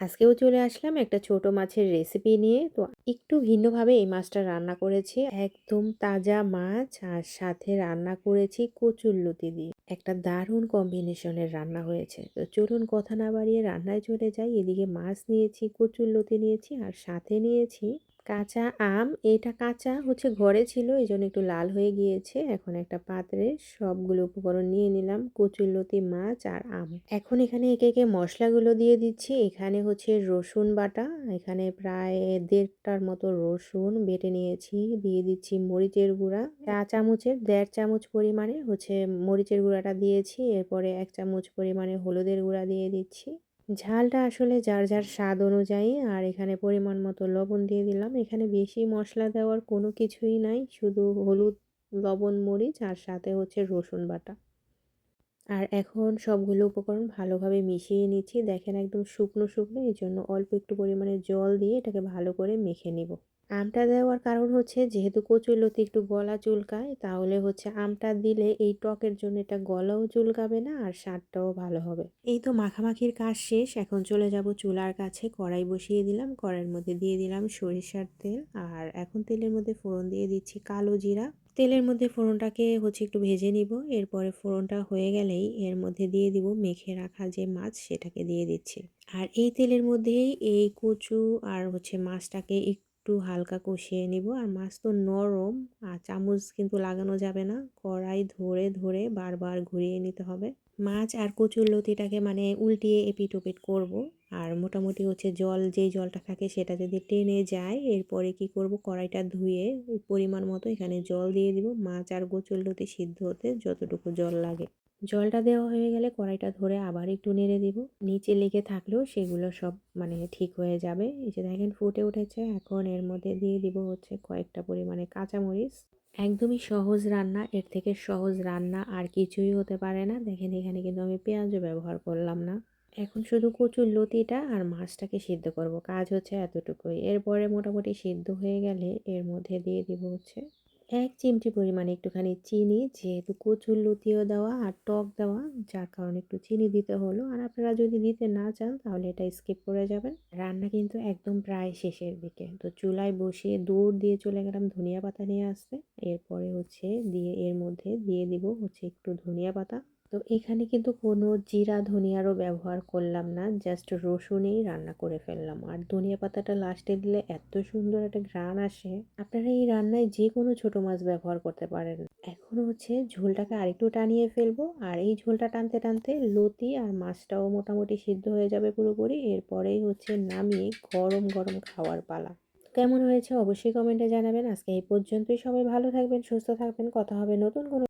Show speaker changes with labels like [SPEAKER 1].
[SPEAKER 1] আজকেও চলে আসলাম একটা ছোট মাছের রেসিপি নিয়ে। তো একটু ভিন্নভাবে এই মাছটা রান্না করেছি। একদম তাজা মাছ আর সাথে রান্না করেছি কচুর লতি দিয়ে। একটা দারুণ কম্বিনেশনের রান্না হয়েছে। তো চলুন কথা না বাড়িয়ে রান্নায় চলে যাই। এদিকে মাছ নিয়েছি, কচুর লতি নিয়েছি আর সাথে নিয়েছি কাঁচা আম, এটা কাঁচা হচ্ছে ঘরে ছিল এই জন্য একটু লাল হয়ে গিয়েছে। এখন একটা পাত্রে সবগুলো উপকরণ নিয়ে নিলাম, কচুরলতি মাছ আর আম। এখন এখানে একে একে মশলাগুলো দিয়ে দিচ্ছি। এখানে হচ্ছে রসুন বাটা, এখানে প্রায় দেড়টার মতো রসুন বেটে নিয়েছি। দিয়ে দিচ্ছি মরিচের গুঁড়া। চা চামচের দেড় চামচ পরিমাণে হচ্ছে মরিচের গুঁড়াটা দিয়েছি। এরপরে এক চামচ পরিমাণে হলুদের গুঁড়া দিয়ে দিচ্ছি। ঝালটা আসলে যার যার স্বাদ অনুযায়ী, আর এখানে পরিমাণ মতো লবণ দিয়ে দিলাম। এখানে বেশি মশলা দেওয়ার কোনো কিছুই নাই, শুধু হলুদ, লবণ, মরিচ, আর সাথে হচ্ছে রসুন বাটা। আর এখন সবগুলো উপকরণ ভালোভাবে মিশিয়ে নিচ্ছি। দেখেন একদম শুকনো শুকনো এই জন্য অল্প একটু পরিমাণে জল দিয়ে এটাকে ভালো করে মেখে নিব। আমটা দেওয়ার কারণ হচ্ছে যেহেতু কচুরলতি একটু গলা চুলকায়, তাহলে হচ্ছে আমটা দিলে এই টকের জন্য এটা গলাও চুলকাবে না আর স্বাদটাও ভালো হবে। এই তো মাখামাখির কাজ শেষ, এখন চলে যাব চুলার কাছে। কড়াই বসিয়ে দিলাম, কড়াইয়ের মধ্যে দিয়ে দিলাম সরিষার তেল আর এখন তেলের মধ্যে ফোড়ন দিয়ে দিচ্ছি কালো জিরা। তেলের মধ্যে ফোড়নটাকে হচ্ছে একটু ভেজে নিব, এরপরে ফোড়নটা হয়ে গেলেই এর মধ্যে দিয়ে দিব মেখে রাখা যে মাছ সেটাকে দিয়ে দিচ্ছি। আর এই তেলের মধ্যেই এই কচু আর হচ্ছে মাছটাকে একটু হালকা কষিয়ে নিব। আর মাছ তো নরম, আর চামচ কিন্তু লাগানো যাবে না। কড়াই ধরে ধরে বারবার ঘুরিয়ে নিতে হবে। মাছ আর কচুর লতিটাকে মানে উল্টিয়ে এপিট ওপিট করব। আর মোটামুটি হচ্ছে জল, যেই জলটা থাকে সেটা যদি টেনে যায়, এরপরে কি করব? কড়াইটা ধুয়ে পরিমাণ মতো এখানে জল দিয়ে দিব। মাছ আর কচুর লতি সিদ্ধ হতে যতটুকু জল লাগে। জলটা দেওয়া হয়ে গেলে কড়াইটা ধরে আবার একটু নেড়ে দিব। নিচে লেগে থাকলেও সেগুলো সব মানে ঠিক হয়ে যাবে। এই যে দেখেন ফুটে উঠেছে। এখন এর মধ্যে দিয়ে দিব হচ্ছে কয়েকটা পরিমাণে কাঁচামরিচ। একদমই সহজ রান্না, এর থেকে সহজ রান্না আর কিছুই হতে পারে না। দেখেন এখানে কিন্তু আমি পেঁয়াজও ব্যবহার করলাম না। এখন শুধু কচুর লতিটা আর মাছটাকে সিদ্ধ করব। কাজ হচ্ছে এতটুকুই। এরপরে মোটামুটি সিদ্ধ হয়ে গেলে এর মধ্যে দিয়ে দিব হচ্ছে এক চিমটি পরিমাণে একটুখানি চিনি, যেহেতু কচুর লুতিও দেওয়া আর টক দেওয়া, যার কারণে একটু চিনি দিতে হলো। আর আপনারা যদি দিতে না চান, তাহলে এটা স্কিপ করে যাবেন। রান্না কিন্তু একদম প্রায় শেষের দিকে। তো চুলায় বসে দৌড় দিয়ে চলে গেলাম ধনিয়া পাতা নিয়ে আসতে। এরপরে হচ্ছে দিয়ে, এর মধ্যে দিয়ে দিব হচ্ছে একটু ধনিয়া পাতা। তো এখানে কিন্তু কোনো জিরা, ধনিয়ারও ব্যবহার করলাম না জাস্ট রসুনেই রান্না করে ফেললাম। আর ধনিয়া পাতাটা লাস্টে দিলে এত সুন্দর একটা ঘ্রাণ আসে। আপনারা এই রান্নায় যে কোনো ছোট মাছ ব্যবহার করতে পারেন। এখন হচ্ছে ঝোলটাকে আরেকটু টানিয়ে ফেলব। আর এই ঝোলটা টানতে টানতে লতি আর মাছটাও মোটামুটি সিদ্ধ হয়ে যাবে পুরোপুরি। এরপরেই হচ্ছে নামিয়ে গরম গরম খাওয়ার পালা। কেমন হয়েছে অবশ্যই কমেন্টে জানাবেন। আজকে এই পর্যন্তই। সবাই ভালো থাকবেন, সুস্থ থাকবেন। কথা হবে নতুন কোনো